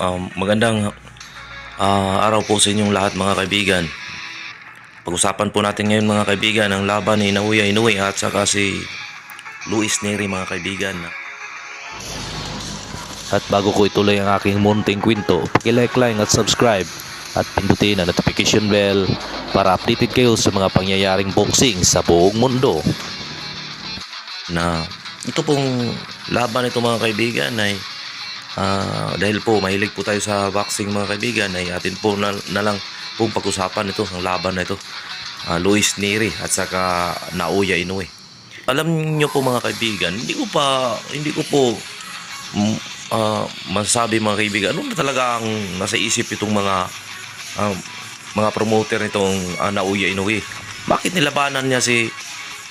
Um, magandang ah, araw po sa inyong lahat mga kaibigan. Pag-usapan po natin ngayon mga kaibigan ang laban ni Naoya Inoue at saka si Luis Neri mga kaibigan. At bago ko ituloy ang aking munting kwento, like lang at subscribe at pindutin ang notification bell para updated kayo sa mga pangyayaring boxing sa buong mundo. na ito pong laban ito mga kaibigan ay ah, dahil po mahilig po tayo sa boxing mga kaibigan ay atin po na, na lang pong pag-usapan ito ang laban na ito. Ah, Luis Neri at saka Naoya Inoue. Alam niyo po mga kaibigan hindi ko pa hindi ko po ah, masasabi mga kaibigan ano na talaga ang nasa isip itong mga ah, mga promoter nitong uh, Naoya Inoue? Bakit nilabanan niya si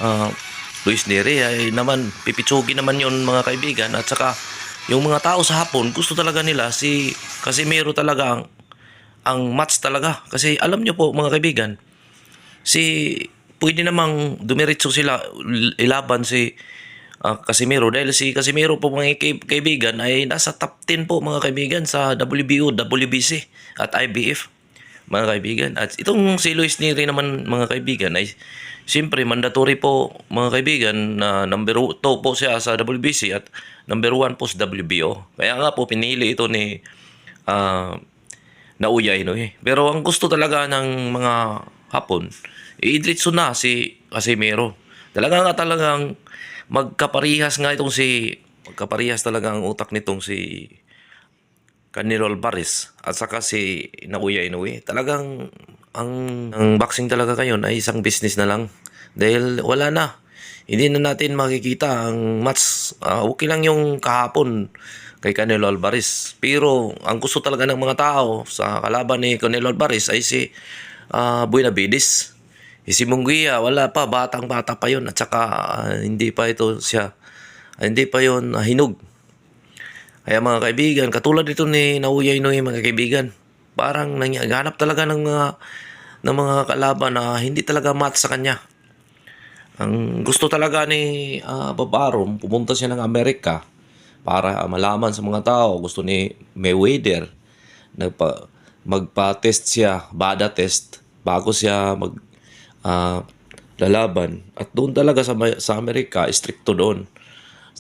ah, Luis Neri? Ay naman pipitsugin naman yon mga kaibigan at saka yung mga tao sa hapon gusto talaga nila si Casimiro talaga ang, ang match talaga kasi alam nyo po mga kaibigan si pwede namang dumiretso sila ilaban si ah, Casimiro dahil si Casimiro po mga kaib- kaibigan ay nasa top 10 po mga kaibigan sa WBO, WBC at IBF mga kaibigan. At itong si Luis Neri naman mga kaibigan ay siyempre mandatory po mga kaibigan na number 2 po siya sa WBC at number 1 po sa WBO. Kaya nga po pinili ito ni ah, Naoya Inoue. Pero ang gusto talaga ng mga hapon, iidlitso na si Casimiro. Talaga nga talagang magkaparihas nga itong si magkaparihas talaga ang utak nitong si Canelo Alvarez at saka si Naoya Inoue. Talagang ang, ang boxing talaga ngayon ay isang business na lang. Dahil wala na. Hindi na natin makikita ang match. Ah, okay lang yung kahapon kay Canelo Alvarez. Pero ang gusto talaga ng mga tao sa kalaban ni Canelo Alvarez ay si uh, Buenavides. Eh, si Munguia, wala pa, batang bata pa yun. At saka ah, hindi pa ito siya, ah, hindi pa yun ah, hinog. Kaya mga kaibigan, katulad dito ni Naoya Inoue mga kaibigan, parang nangyaganap talaga ng mga ng mga kalaban na hindi talaga match sa kanya. Ang gusto talaga ni ah, Babarom, pumunta siya ng Amerika para malaman sa mga tao. Gusto ni Mayweather nagpa, magpa-test siya, bada test, bago siya mag ah, lalaban. At doon talaga sa, sa Amerika, stricto doon.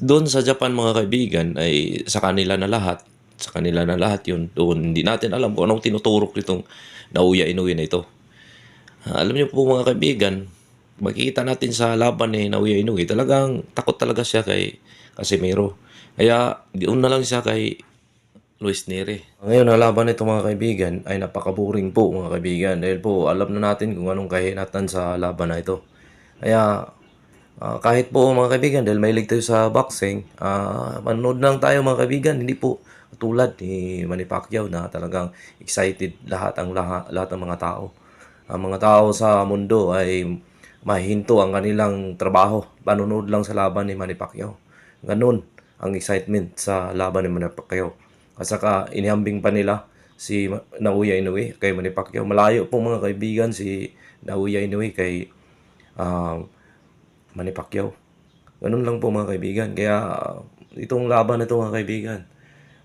Doon sa Japan mga kaibigan ay sa kanila na lahat. Sa kanila na lahat yun. Doon hindi natin alam kung anong tinuturok nitong Naoya Inoue na ito. Ah, alam niyo po mga kaibigan, makikita natin sa laban ni Naoya Inoue, talagang takot talaga siya kay Casimiro. Kaya doon na lang siya kay Luis Neri. Ngayon, ang laban nito mga kaibigan ay napakaburing po mga kaibigan. Dahil po alam na natin kung anong kahinatan sa laban na ito. Kaya ah, kahit po mga kaibigan, dahil mahilig tayo sa boxing, ah manood lang tayo mga kaibigan. Hindi po tulad ni Manny Pacquiao na talagang excited lahat ang lahat, lahat ng mga tao. Ang mga tao sa mundo ay mahinto ang kanilang trabaho. Panonood lang sa laban ni Manny Pacquiao. Ganun ang excitement sa laban ni Manny Pacquiao. At saka inihambing pa nila si Naoya Inoue kay Manny Pacquiao. Malayo po mga kaibigan si Naoya Inoue kay ah, Manny Pacquiao. Ganun lang po mga kaibigan. Kaya itong laban na ito mga kaibigan,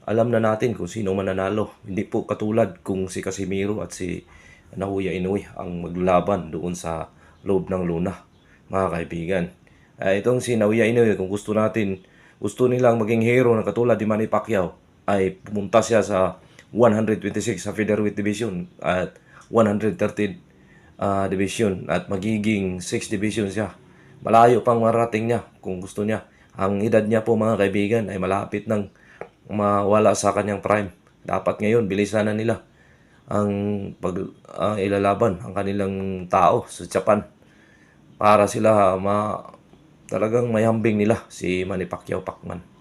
alam na natin kung sino mananalo. Hindi po katulad kung si Casimiro at si Naoya Inoue ang maglalaban doon sa loob ng luna, mga kaibigan. Eh, itong si Naoya Inoue, kung gusto natin, gusto nilang maging hero na katulad ni Manny Pacquiao, ay pumunta siya sa 126 sa featherweight division at 130 ah, division at magiging 6 division siya. Malayo pang marating niya kung gusto niya. Ang edad niya po mga kaibigan ay malapit ng mawala sa kanyang prime. Dapat ngayon bilisan na nila ang pag ah, ilalaban ang kanilang tao sa Japan para sila ma talagang mayambing nila si Manny Pacquiao Pacman.